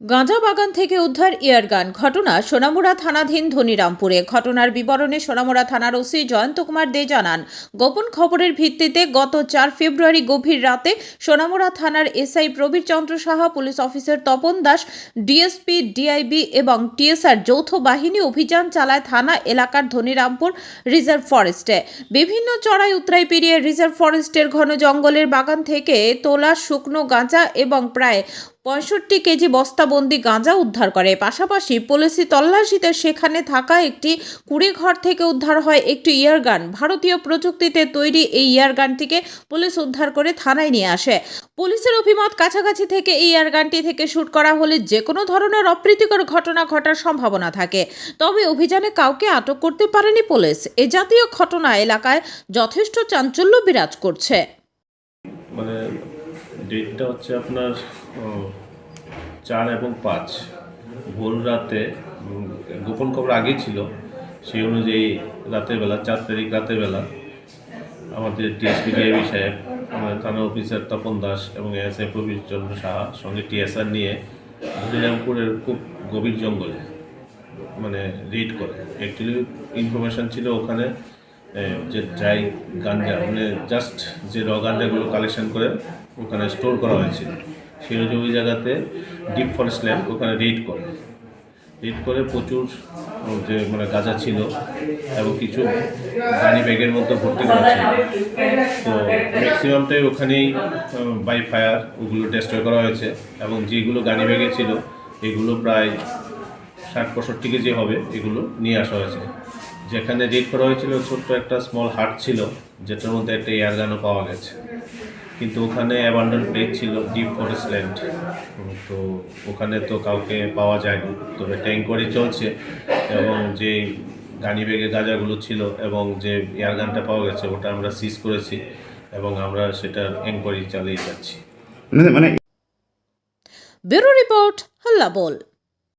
গাঁজা বাগান থেকে উদ্ধার এয়ারগান ঘটনা সোনামুড়া থানাধীন ধনিরামপুরে। ঘটনার বিবরণে সোনামুড়া থানার ওসি জয়ন্ত কুমার দে জানান, গোপন খবরের ভিত্তিতে গত চার ফেব্রুয়ারি গভীর রাতে সোনামুড়া থানার SI Prabir Chandra Saha, police officer Tapan Das, DSP, DIB এবং টিএসআর যৌথ বাহিনী অভিযান চালায় থানা এলাকার ধনিরামপুর রিজার্ভ ফরেস্টে। বিভিন্ন চড়াই উতরাই পেরিয়ে রিজার্ভ ফরেস্টের ঘন জঙ্গলের বাগান থেকে তোলা শুকনো গাঁজা এবং প্রায় পঁয়ষট্টি কেজি বস্তাবন্দি গাঁজা উদ্ধার করে। পাশাপাশি পুলিশি তল্লাশিতে সেখানে থাকা একটি কুড়ে ঘর থেকে উদ্ধার হয় একটি ইয়ারগান ভারতীয় প্রযুক্তিতে তৈরি এই ইয়ারগানটিকে পুলিশ উদ্ধার করে থানায় নিয়ে আসে। পুলিশের অভিমত, কাছাকাছি থেকে এই এয়ারগানটি থেকে শ্যুট করা হলে যে কোনো ধরনের অপ্রীতিকর ঘটনা ঘটার সম্ভাবনা থাকে। তবে অভিযানে কাউকে আটক করতে পারেনি পুলিশ। এ জাতীয় ঘটনা এলাকায় যথেষ্ট চাঞ্চল্য বিরাজ করছে। মানে ডেটটা হচ্ছে আপনার চার এবং পাঁচ। ভোর রাতে গোপন খবর আগেই ছিল, সেই অনুযায়ী রাতের বেলা, চার তারিখ রাতের বেলা আমাদের টিএসপি ডিআইবি সাহেব, আমাদের থানা অফিসার তপন দাস এবং এসআই প্রবীর চন্দ্র সাহা সঙ্গে টিএসআর নিয়ে হরিরামপুরের খুব গভীর জঙ্গলে মানে রিড করে। অ্যাকচুয়ালি ইনফরমেশন ছিল ওখানে যে ড্রাই গাঞ্জা মানে জাস্ট যে র গাঞ্জাগুলো কালেকশন করে ওখানে স্টোর করা হয়েছিল। ওই জায়গাতে ডিপ ফরেস্ট ল্যান্ড ওখানে রেড করে। রেড করে প্রচুর যে মানে গাঁজা ছিল এবং কিছু গাড়ি ব্যাগের মধ্যে ভর্তি করা ছিল। তো ম্যাক্সিমামটাই ওখানেই বাই ফায়ার ওগুলো ডেস্ট্রয় করা হয়েছে এবং যেগুলো গাড়ি ব্যাগে ছিল, এগুলো প্রায় ষাট, পঁয়ষট্টি কেজি হবে, এগুলো নিয়ে আসা হয়েছে। যেখানে রেড করা হয়েছিল ছোট্ট একটা স্মল হাট ছিল যেটার মধ্যে একটা এয়ারগানও পাওয়া গেছে। কিন্তু ওখানে অ্যাবান্ডন প্লেস ছিল ডিপ ফরেস্ট ল্যান্ড তো ওখানে তো কাউকে পাওয়া যায়নি। তবে একটা এনকোয়ারি চলছে এবং যে গানি ব্যাগে গাঁজাগুলো ছিল এবং যে এয়ারগানটা পাওয়া গেছে ওটা আমরা সিজ করেছি এবং আমরা সেটার এনকোয়ারি চালিয়ে যাচ্ছি। মানে মানে ব্যুরো রিপোর্ট হাল্লা বল।